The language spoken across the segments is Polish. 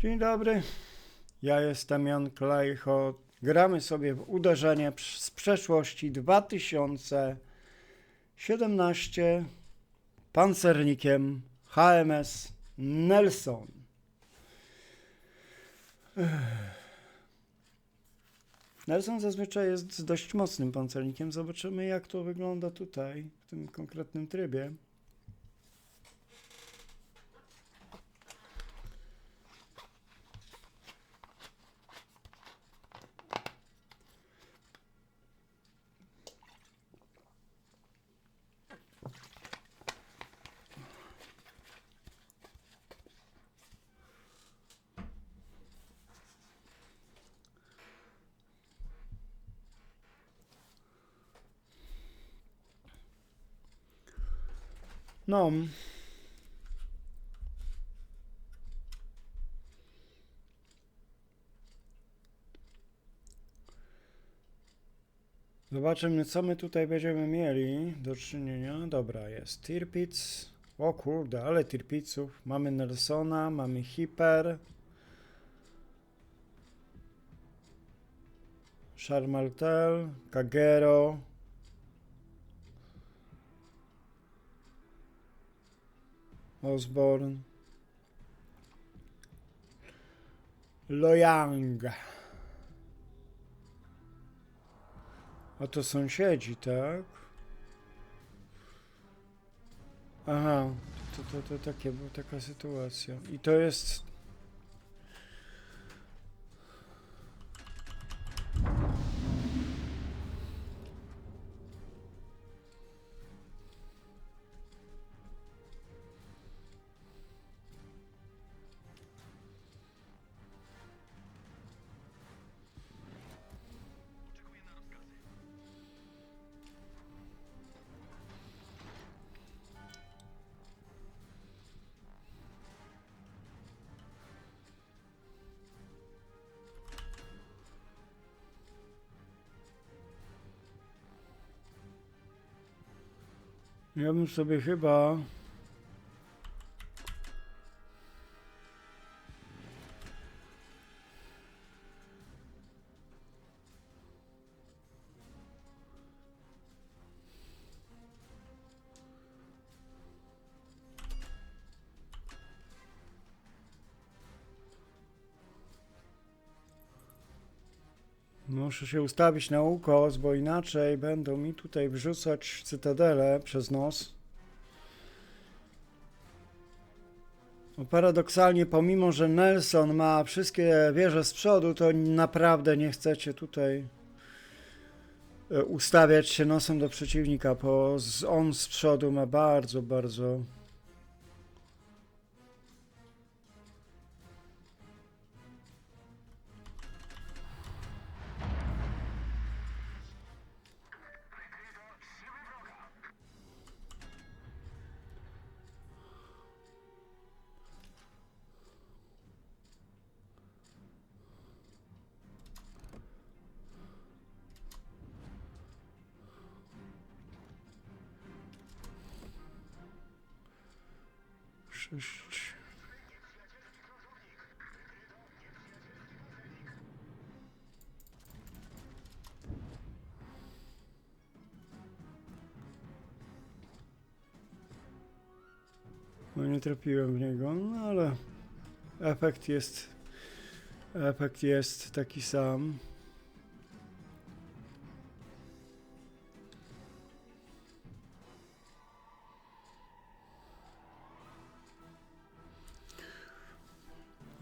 Dzień dobry. Ja jestem Jan Klejcho. Gramy sobie w uderzenie z przeszłości 2017 pancernikiem HMS Nelson. Nelson zazwyczaj jest dość mocnym pancernikiem. Zobaczymy, jak to wygląda tutaj, w tym konkretnym trybie. No. Zobaczymy, co my tutaj będziemy mieli do czynienia. Dobra, jest Tirpitz. O kurde, ale Tirpiców. Mamy Nelsona, mamy Hiper. Charmaltel, Kagero. Osborne. Loyang. A to sąsiedzi, tak? Aha, to, to, to takie, taka sytuacja. I to jest... Ja bym sobie chyba... Muszę się ustawić na ukos, bo inaczej będą mi tutaj wrzucać cytadelę przez nos. No paradoksalnie, pomimo że Nelson ma wszystkie wieże z przodu, to naprawdę nie chcecie tutaj e, ustawiać się nosem do przeciwnika, bo on z przodu ma bardzo, bardzo No nie trafiłem w niego, no ale efekt jest efekt jest taki sam.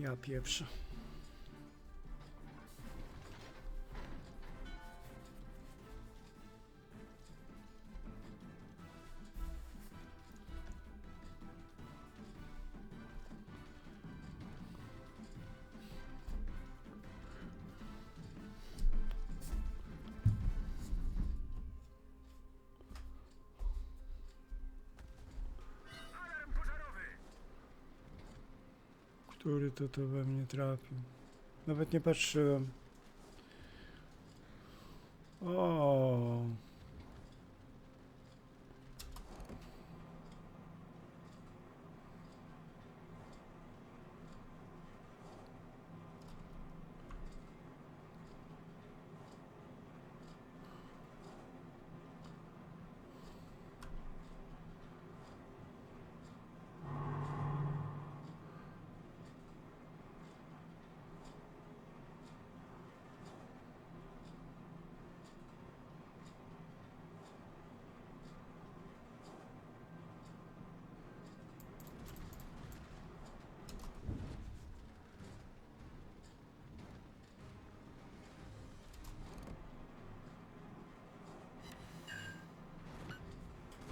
Ja pieprzę. Który to to we mnie trafił? Nawet nie patrzyłem. O.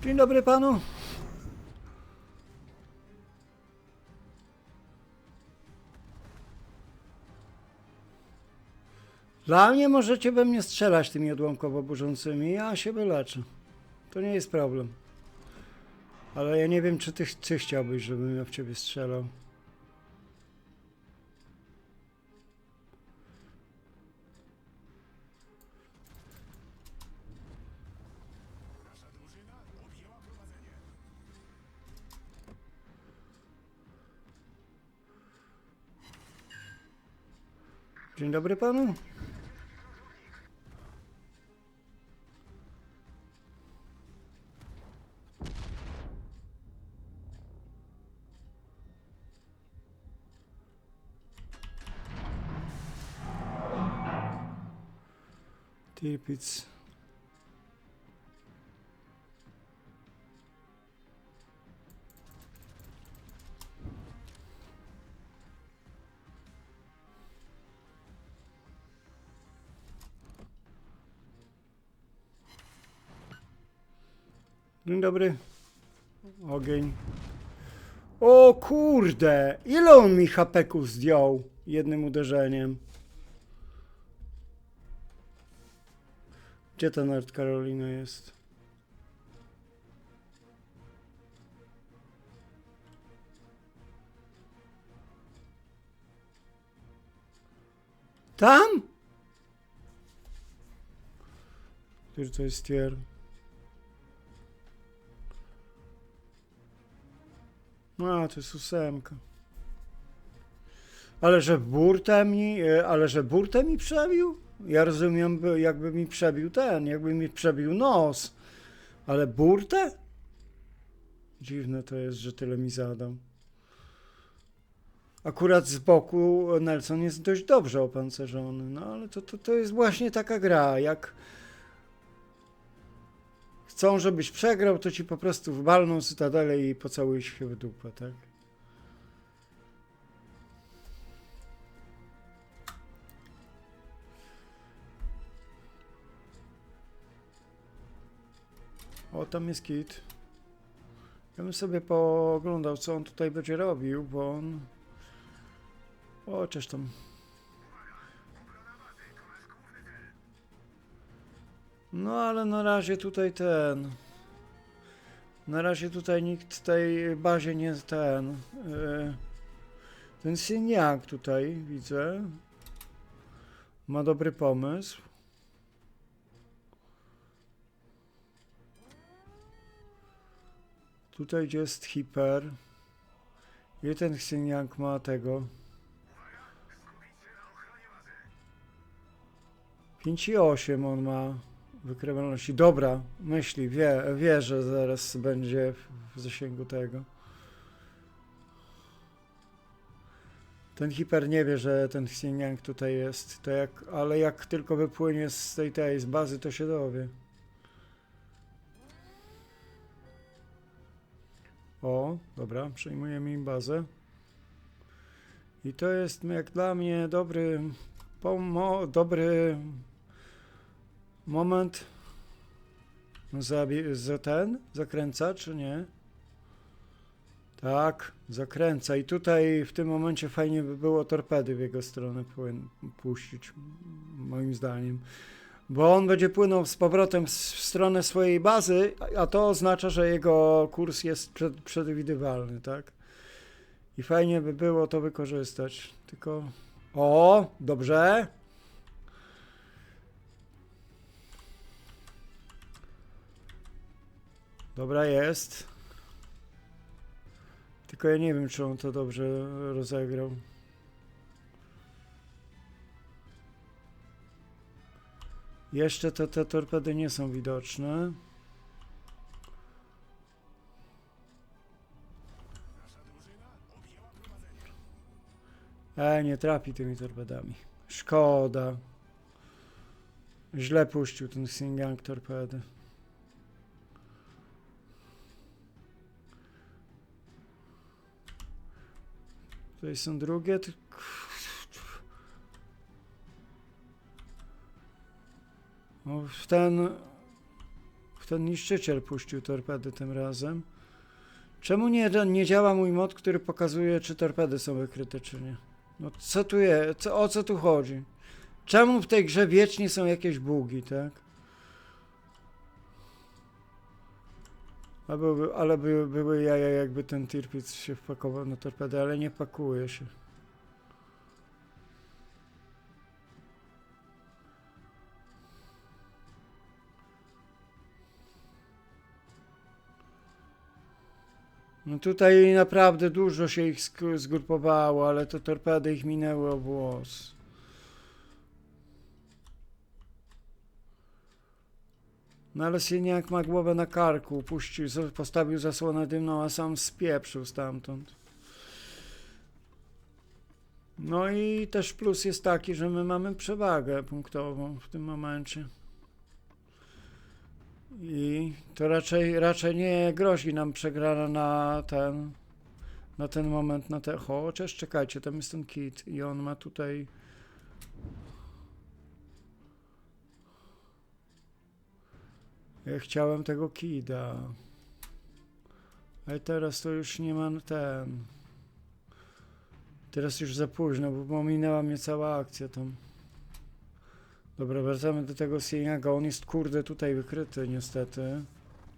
Dzień dobry panu. Dla mnie możecie we mnie strzelać tymi odłamkowo burzącymi, ja się wyleczę. To nie jest problem. Ale ja nie wiem, czy ty, ty chciałbyś, żebym ja w ciebie strzelał. Dzień dobry panu. Tipic. Dzień dobry. Ogień. O kurde! Ile on mi hapeku zdjął jednym uderzeniem? Gdzie ta Nord Carolina jest? Tam? Który to jest tier? No, to jest ósemka. Ale że burtę mi, e, ale że burtę mi przebił? Ja rozumiem, by- jakby mi przebił ten, jakby mi przebił nos. Ale burtę? Dziwne to jest, że tyle mi zadał. Akurat z boku Nelson jest dość dobrze opancerzony, no ale to, to, to jest właśnie taka gra, jak chcą, żebyś przegrał, to ci po prostu wbalną cytadelę i pocałuj się w dupę, tak? O, tam jest kit. Ja bym sobie pooglądał, co on tutaj będzie robił, bo on... O, cześć tam. No, ale na razie tutaj ten... Na razie tutaj nikt tej bazie nie ten... Yy, ten Syniak tutaj, widzę. Ma dobry pomysł. Tutaj gdzie jest hiper. Ile ten Xinjiang ma tego? 5,8 on ma wykrywalności. Dobra, myśli, wie, wie, że zaraz będzie w- zasięgu tego. Ten hiper nie wie, że ten Xinjiang tutaj jest, to jak, ale jak tylko wypłynie z tej, tej z bazy, to się dowie. O, dobra, przejmujemy im bazę. I to jest jak dla mnie dobry, pomo, dobry moment za, za ten, zakręca czy nie? Tak, zakręca i tutaj w tym momencie fajnie by było torpedy w jego stronę puścić, moim zdaniem. Bo on będzie płynął z powrotem w stronę swojej bazy, a to oznacza, że jego kurs jest przed, przewidywalny, tak? I fajnie by było to wykorzystać. Tylko. O, dobrze. Dobra jest. Tylko ja nie wiem, czy on to dobrze rozegrał. Jeszcze te, te torpedy nie są widoczne. E, nie trafi tymi torpedami. Szkoda. Źle puścił ten Singang torpedy. Tutaj są drugie. No, w ten. ten niszczyciel puścił torpedy tym razem. Czemu nie, nie działa mój mod, który pokazuje, czy torpedy są wykryte, czy nie? No co tu jest? Co, o co tu chodzi? Czemu w tej grze wiecznie są jakieś bugi, tak? A były, ale były, były jaja, jakby ten Tirpitz się wpakował na torpedę, ale nie pakuje się. No tutaj naprawdę dużo się ich zgrupowało, ale to torpedy ich minęły o włos. No ale Syniak ma głowę na karku, puścił, postawił zasłonę dymną, a sam spieprzył stamtąd. No i też plus jest taki, że my mamy przewagę punktową w tym momencie. I to raczej, raczej nie grozi nam przegrana na ten, na ten moment, na te... Chociaż czekajcie, tam jest ten kit i on ma tutaj... chciałem tego kida. Ale teraz to już nie mam ten... Teraz już za późno, bo minęła mnie cała akcja tam. Dobra, wracamy do tego Sieniaga. On jest kurde tutaj wykryty niestety.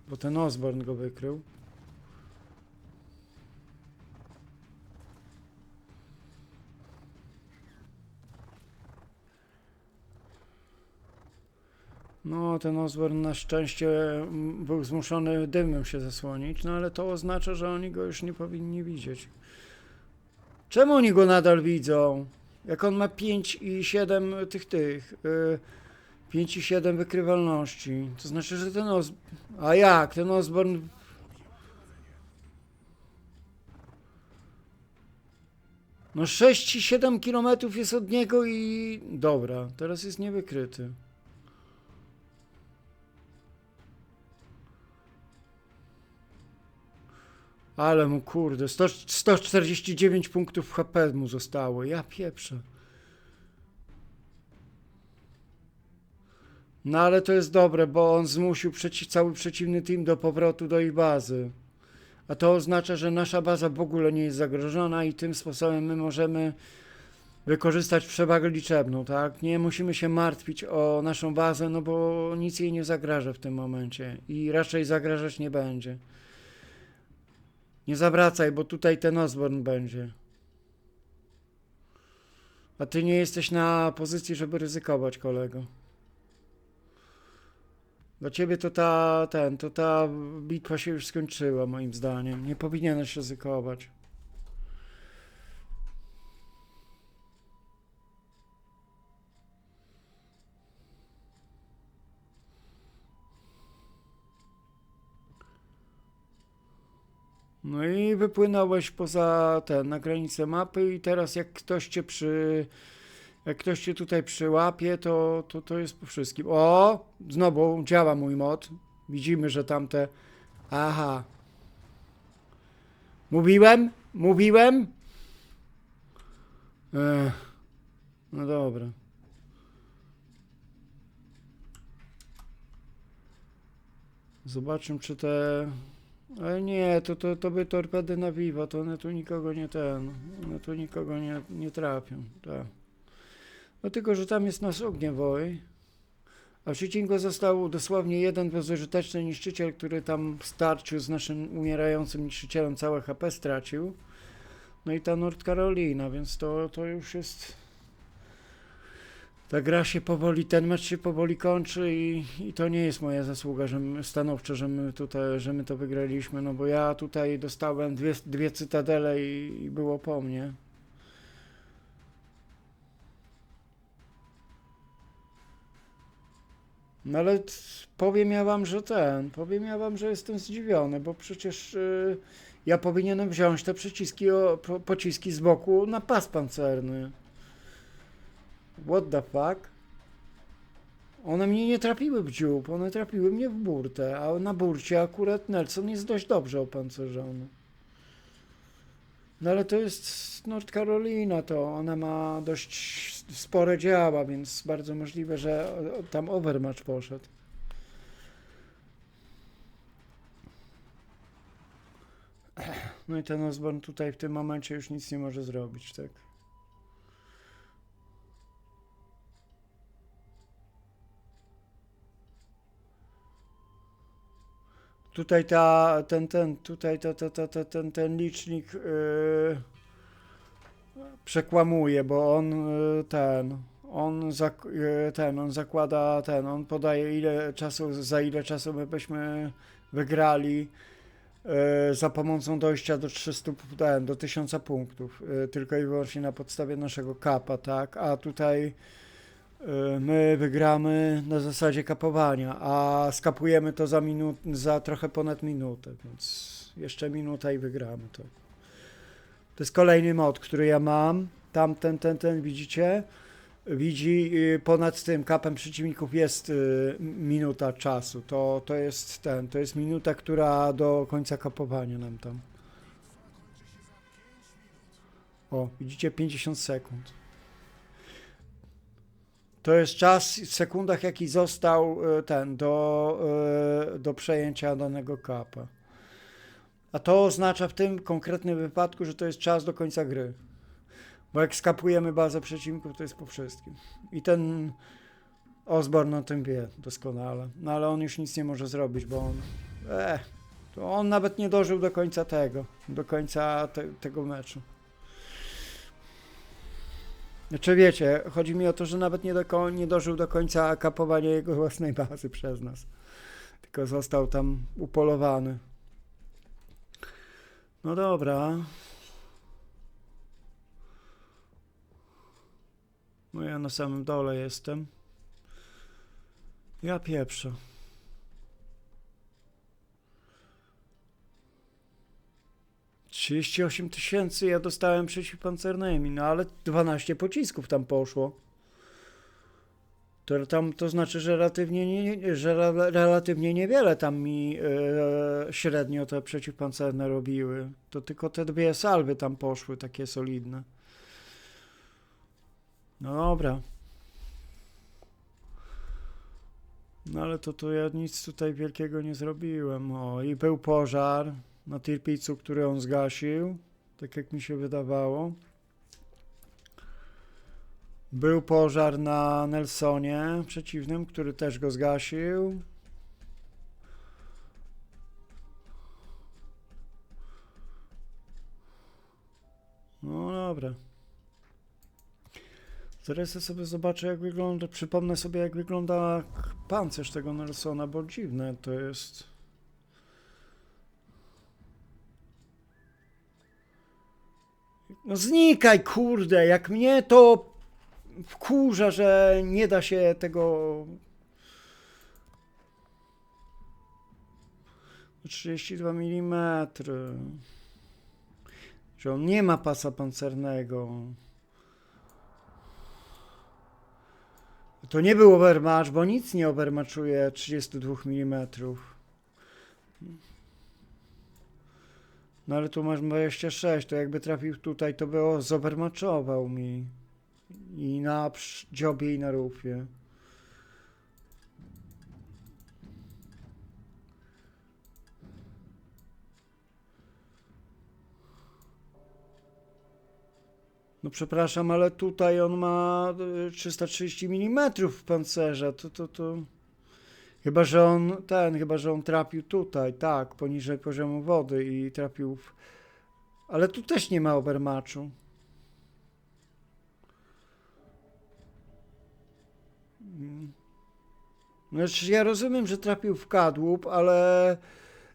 Bo ten Osborn go wykrył. No, ten Osborn na szczęście mm, był zmuszony dymem się zasłonić, no ale to oznacza, że oni go już nie powinni widzieć. Czemu oni go nadal widzą? Jak on ma 5 i 7 tych tych. y, 5 i 7 wykrywalności. To znaczy, że ten Os... A jak? Ten Osborn... No 6 i 7 kilometrów jest od niego i... Dobra, teraz jest niewykryty. Ale mu kurde, 100, 149 punktów HP mu zostało. Ja pieprzę. No ale to jest dobre, bo on zmusił przeci cały przeciwny team do powrotu do ich bazy. A to oznacza, że nasza baza w ogóle nie jest zagrożona i tym sposobem my możemy wykorzystać przewagę liczebną, tak? Nie musimy się martwić o naszą bazę, no bo nic jej nie zagraża w tym momencie i raczej zagrażać nie będzie. Nie zawracaj, bo tutaj ten Osborn będzie. A ty nie jesteś na pozycji, żeby ryzykować, kolego. Dla ciebie to ta, ten, to ta bitwa się już skończyła, moim zdaniem. Nie powinieneś ryzykować. No i wypłynąłeś poza ten, na granicę mapy i teraz jak ktoś cię przy... Jak ktoś cię tutaj przyłapie, to, to, to jest po wszystkim. O! Znowu działa mój mod. Widzimy, że tamte... Aha. Mówiłem? Mówiłem? Ech. No dobra. Zobaczmy, czy te... Ale nie, to, to, to by torpedy na Viva, to one tu nikogo nie ten, one tu nikogo nie, nie trafią, tak. No tylko, że tam jest nasz ogniewoj, a w Szczecinku został dosłownie jeden bezużyteczny niszczyciel, który tam starczył z naszym umierającym niszczycielem, całe HP stracił. No i ta Nord Carolina, więc to, to już jest... Ta gra się powoli, ten mecz się powoli kończy i, i to nie jest moja zasługa, że my, stanowczo, że my tutaj, że my to wygraliśmy, no bo ja tutaj dostałem dwie, dwie cytadele i, i było po mnie. No ale powiem ja wam, że ten, powiem ja wam, że jestem zdziwiony, bo przecież y, ja powinienem wziąć te przyciski, o, po, pociski z boku na pas pancerny. What the fuck? One mnie nie trafiły w dziób, one trafiły mnie w burtę, a na burcie akurat Nelson jest dość dobrze opancerzony. No ale to jest North Carolina, to ona ma dość spore działa, więc bardzo możliwe, że tam Overmatch poszedł. No i ten Osborne tutaj w tym momencie już nic nie może zrobić, tak? Tutaj ta, ten, ten, tutaj ta, ta, ta, ta, ten, ten licznik yy, przekłamuje, bo on yy, ten, on zak, yy, ten, on zakłada ten, on podaje ile czasu, za ile czasu my byśmy wygrali yy, za pomocą dojścia do 300, ten, do 1000 punktów, yy, tylko i wyłącznie na podstawie naszego kapa, tak, a tutaj Y, My wygramy na zasadzie kapowania, a skapujemy to za, minut, za trochę ponad minutę, więc jeszcze minuta i wygramy to. To jest kolejny mod, który ja mam. Tam ten, ten, ten, widzicie? Widzi y, ponad tym kapem przeciwników jest y, minuta czasu. To, to jest ten, to jest minuta, która do końca kapowania nam tam. O, widzicie 50 sekund. To jest czas w sekundach, jaki został e, ten do, e, do przejęcia danego kapa. A to oznacza w tym konkretnym wypadku, że to jest czas do końca gry. Bo jak skapujemy bazę przeciwników, to jest po wszystkim. I ten Osborn o tym wie doskonale. No ale on już nic nie może zrobić, bo on. Eh, to on nawet nie dożył do końca tego, do końca te, tego meczu. Znaczy wiecie, chodzi mi o to, że nawet nie, do, nie dożył do końca kapowania jego własnej bazy przez nas. Tylko został tam upolowany. No dobra. No ja na samym dole jestem. Ja pieprzę. Trzydzieści osiem tysięcy ja dostałem przeciwpancernymi, no ale 12 pocisków tam poszło. To, tam, to znaczy, że relatywnie, nie, że re, relatywnie niewiele tam mi e, średnio te przeciwpancerne robiły. To tylko te dwie salwy tam poszły, takie solidne. No dobra. No ale to, to ja nic tutaj wielkiego nie zrobiłem. O, i był pożar na Tirpicu, który on zgasił, tak jak mi się wydawało. Był pożar na Nelsonie przeciwnym, który też go zgasił. No dobra. Zaraz sobie zobaczę jak wygląda, przypomnę sobie jak wygląda pancerz tego Nelsona, bo dziwne to jest. No znikaj, kurde, jak mnie to wkurza, że nie da się tego... 32 mm. Że on nie ma pasa pancernego. To nie był overmatch, bo nic nie overmatchuje 32 mm. No ale tu masz 26, to jakby trafił tutaj, to by o- zovermatchował mi. I na dziobie, i na rufie. No przepraszam, ale tutaj on ma y, 330 mm pancerza, to, to, to... Chyba, że on, ten, chyba, że on trafił tutaj, tak, poniżej poziomu wody i trafił w... Ale tu też nie ma overmatchu. Mm. Znaczy, ja rozumiem, że trafił w kadłub, ale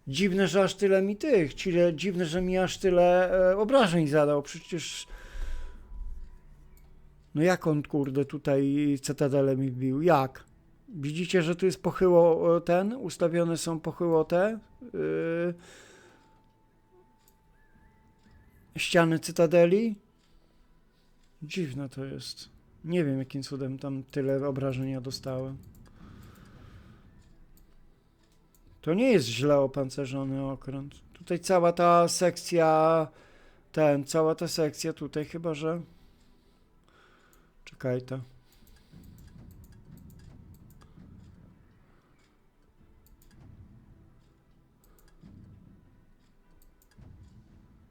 dziwne, że aż tyle mi tych, Cile, dziwne, że mi aż tyle e, obrażeń zadał, przecież... No jak on, kurde, tutaj cytadelę mi wbił? Jak? Widzicie, że tu jest pochyło e, ten, ustawione są pochyło te yy, ściany cytadeli? Dziwne to jest. Nie wiem, jakim cudem tam tyle obrażenia dostałem. To nie jest źle opancerzony okręt. Tutaj cała ta sekcja, ten, cała ta sekcja tutaj chyba, że... Czekaj to.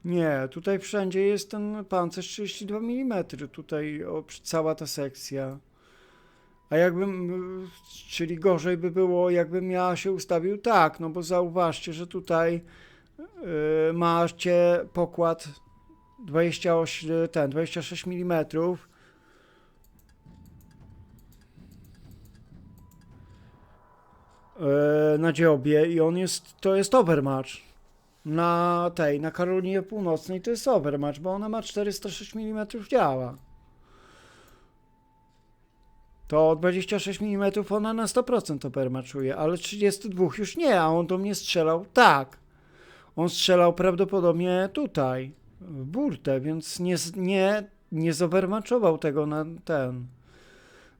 Nie, tutaj wszędzie jest ten pancerz 32 mm. Tutaj o, cała ta sekcja. A jakbym, y, czyli gorzej by było, jakbym ja się ustawił tak, no bo zauważcie, że tutaj y, macie pokład 28, ten 26 mm. y, Na dziobie i on jest, to jest overmatch. Na tej, na Karolinie Północnej to jest overmatch, bo ona ma 406 mm działa. To 26 mm ona na 100% overmatchuje, ale 32 już nie, a on do mnie strzelał tak. On strzelał prawdopodobnie tutaj, w burtę, więc nie, nie, nie zovermatchował tego na ten.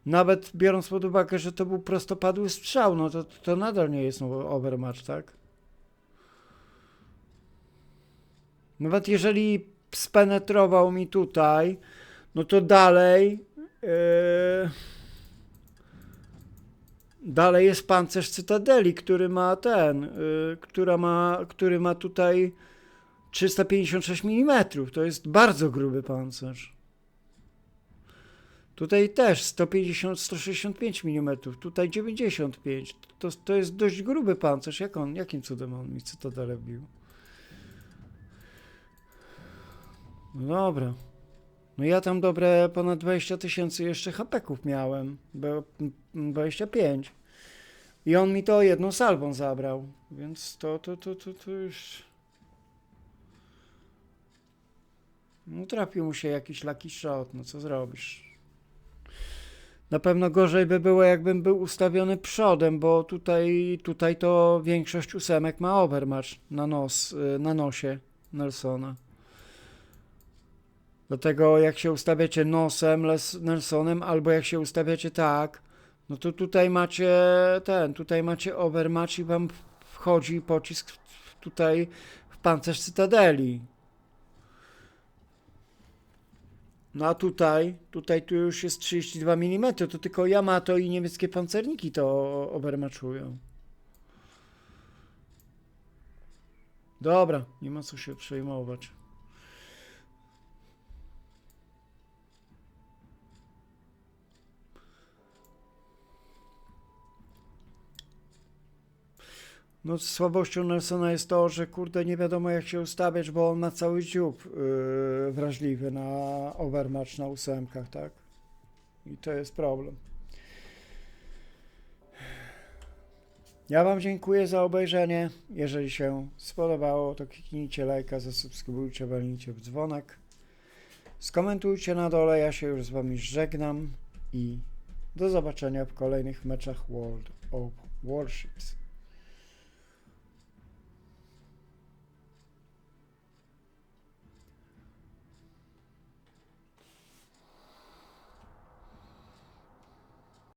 Nawet biorąc pod uwagę, że to był prostopadły strzał, no to, to nadal nie jest overmatch, tak? Nawet jeżeli spenetrował mi tutaj, no to dalej. Yy, dalej jest pancerz Cytadeli, który ma ten, yy, która ma, który ma tutaj 356 mm. To jest bardzo gruby pancerz. Tutaj też 150, 165 mm, tutaj 95. To, to jest dość gruby pancerz. Jak on, jakim cudem on mi Cytadelę bił? No dobra. No ja tam dobre ponad 20 tysięcy jeszcze hapeków miałem, bo mm, 25. I on mi to jedną salwą zabrał, więc to, to, to, to, to już... No trafił mu się jakiś lucky shot, no co zrobisz? Na pewno gorzej by było, jakbym był ustawiony przodem, bo tutaj, tutaj to większość ósemek ma overmatch na nos, y, na nosie Nelsona. Dlatego jak się ustawiacie nosem Les Nelsonem, albo jak się ustawiacie tak, no to tutaj macie ten, tutaj macie overmatch i wam wchodzi pocisk tutaj w pancerz Cytadeli. No a tutaj, tutaj tu już jest 32 mm, to tylko Yamato i niemieckie pancerniki to overmatchują. Dobra, nie ma co się przejmować. No, słabością Nelsona jest to, że kurde nie wiadomo jak się ustawiać, bo on ma cały dziób yy, wrażliwy na overmatch na ósemkach, tak? I to jest problem. Ja Wam dziękuję za obejrzenie. Jeżeli się spodobało, to kliknijcie lajka, zasubskrybujcie, walnijcie w dzwonek. Skomentujcie na dole, ja się już z Wami żegnam i do zobaczenia w kolejnych meczach World of Warships.